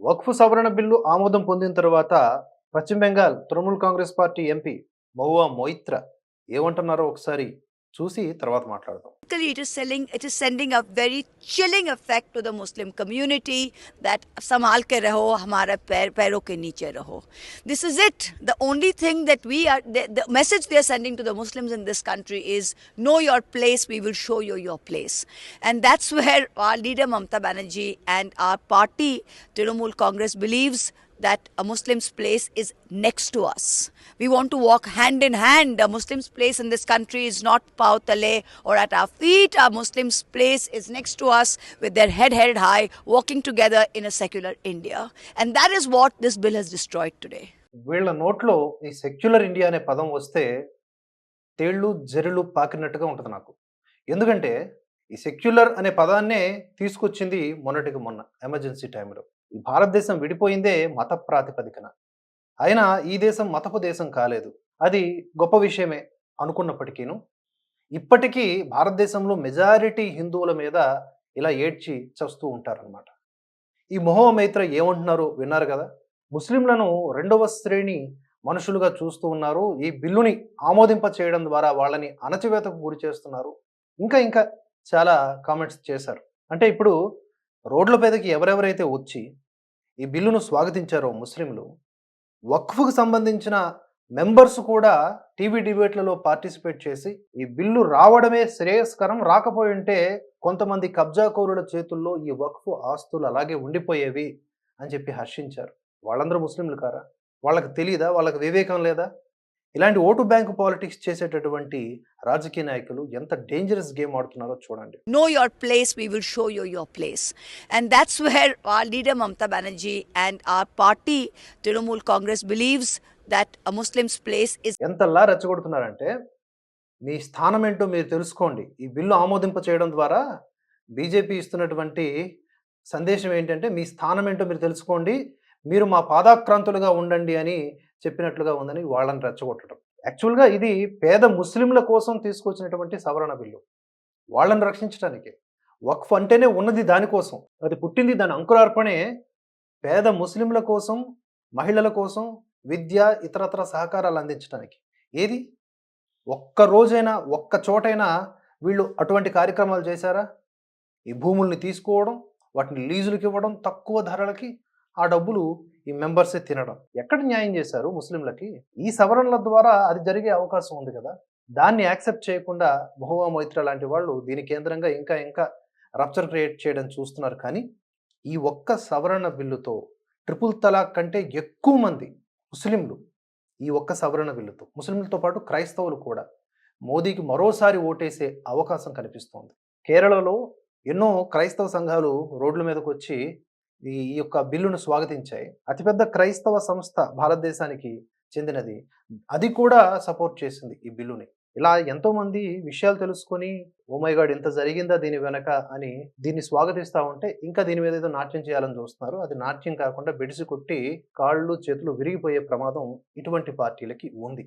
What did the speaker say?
వక్ఫ్ సవరణ బిల్లు ఆమోదం పొందిన తర్వాత పశ్చిమ బెంగాల్ తృణమూల్ కాంగ్రెస్ పార్టీ ఎంపీ మహువా మొయిత్ర ఏమంటున్నారో ఒకసారి చూసి తర్వాత మాట్లాడదాం Basically, it is selling it is sending a very chilling effect to the muslim community that संभाल के रहो हमारा पैर पैरों के नीचे रहो this is it the only thing that we are the, the message they are sending to the muslims in this country is know your place we will show you your place and that's where our leader mamta banerjee and our party trinamool congress believes that a Muslim's place is next to us. We want to walk hand in hand. A Muslim's place in this country is not Pautale or at our feet. A Muslim's place is next to us with their head held high, walking together in a secular India. And that is what this bill has destroyed today. వీళ్ళ నోట్లో ఈ secular India అనే పదం వస్తే తేళ్ళు జెరులు పాకినట్టుగా ఉంటుంది నాకు ఎందుకంటే ఈ సెక్యులర్ అనే పదాన్నే తీసుకొచ్చింది మొన్నటికి మొన్న ఎమర్జెన్సీ టైంలో ఈ భారతదేశం విడిపోయిందే మత ప్రాతిపదికన. అయినా ఈ దేశం మతపు దేశం కాలేదు. అది గొప్ప విషయమే అనుకున్నప్పటికీను. ఇప్పటికీ భారతదేశంలో మెజారిటీ హిందువుల మీద ఇలా ఏడ్చి చస్తూ ఉంటారనమాట ఈ మొహో మైత్ర ఏమంటున్నారో విన్నారు కదా? ముస్లింలను రెండవ శ్రేణి మనుషులుగా చూస్తూ ఉన్నారు. ఈ బిల్లుని ఆమోదింప చేయడం ద్వారా వాళ్ళని అణచివేతకు గురి చేస్తున్నారు. ఇంకా ఇంకా చాలా కామెంట్స్ చేశారు. అంటే ఇప్పుడు రోడ్ల మీదకి ఎవరెవరైతే వచ్చి ఈ బిల్లును స్వాగతించారో ముస్లింలు వక్ఫ్కు సంబంధించిన మెంబర్స్ కూడా టీవీ డిబేట్లలో పార్టిసిపేట్ చేసి ఈ బిల్లు రావడమే శ్రేయస్కరం. రాకపోయి ఉంటే కొంతమంది కబ్జాకోరుల చేతుల్లో ఈ వక్ఫ్ ఆస్తులు అలాగే ఉండిపోయేవి అని చెప్పి హర్షించారు. వాళ్ళందరూ ముస్లింలు కారా? వాళ్ళకి తెలియదా వాళ్ళకి వివేకం లేదా? ఇలాంటి ఓటు బ్యాంకు పాలిటిక్స్ చేసేటటువంటి రాజకీయ నాయకులు ఎంత డేంజరస్ గేమ్ ఆడుతున్నారో చూడండి. Your place, we will show you your place. And that's where our leader Mamta Banerjee and our party Trinamool Congress believes that a Muslim's place is ఎంతలా రెచ్చగొడుతున్నారంటే మీ స్థానం ఏంటో మీరు తెలుసుకోండి. ఈ బిల్లు ఆమోదింప చేయడం ద్వారా బీజేపీ ఇస్తున్నటువంటి సందేశం ఏంటంటే మీ స్థానం ఏంటో మీరు తెలుసుకోండి. మీరు మా పాదాక్రాంతులుగా ఉండండి అని చెప్పినట్లుగా ఉందని వాళ్ళని రెచ్చగొట్టడం. యాక్చువల్గా ఇది పేద ముస్లింల కోసం తీసుకొచ్చినటువంటి సవరణ బిల్లు. వాళ్ళని రక్షించడానికి వక్ఫ్ అంటేనే ఉన్నది దానికోసం అది పుట్టింది దాని అంకురార్పణే పేద ముస్లింల కోసం మహిళల కోసం విద్య ఇతరత్ర సహకారాలు అందించడానికి ఏది? ఒక్క రోజైనా ఒక్క చోటైనా వీళ్ళు అటువంటి కార్యక్రమాలు చేశారా? ఈ భూముల్ని తీసుకోవడం వాటిని లీజులకు ఇవ్వడం తక్కువ ధరలకి ఆ డబ్బులు ఈ మెంబర్సే తినడం. ఎక్కడ న్యాయం చేశారు ముస్లింలకి? ఈ సవరణల ద్వారా అది జరిగే అవకాశం ఉంది కదా. దాన్ని యాక్సెప్ట్ చేయకుండా మహువా మొయిత్ర లాంటి వాళ్ళు దీని కేంద్రంగా ఇంకా ఇంకా రప్చర్ క్రియేట్ చేయడం చూస్తున్నారు. కానీ ఈ ఒక్క సవరణ బిల్లుతో ట్రిపుల్ తలాక్ కంటే ఎక్కువ మంది ముస్లింలు ఈ ఒక్క సవరణ బిల్లుతో ముస్లింలతో పాటు క్రైస్తవులు కూడా మోదీకి మరోసారి ఓటేసే అవకాశం కనిపిస్తోంది. కేరళలో ఎన్నో క్రైస్తవ సంఘాలు రోడ్ల మీదకు వచ్చి ఈ యొక్క బిల్లును స్వాగతించాయి. అతిపెద్ద క్రైస్తవ సంస్థ భారతదేశానికి చెందినది. అది కూడా సపోర్ట్ చేసింది ఈ బిల్లుని. ఇలా ఎంతోమంది విషయాలు తెలుసుకొని ఓమైగాడ్ ఇంత జరిగిందా దీని వెనక? అని దీన్ని స్వాగతిస్తా ఉంటే ఇంకా దీని మీద ఏదో నాట్యం చేయాలని చూస్తున్నారు. అది నాట్యం కాకుండా బెడిసి కొట్టి కాళ్ళు చేతులు విరిగిపోయే ప్రమాదం ఇటువంటి పార్టీలకి ఉంది.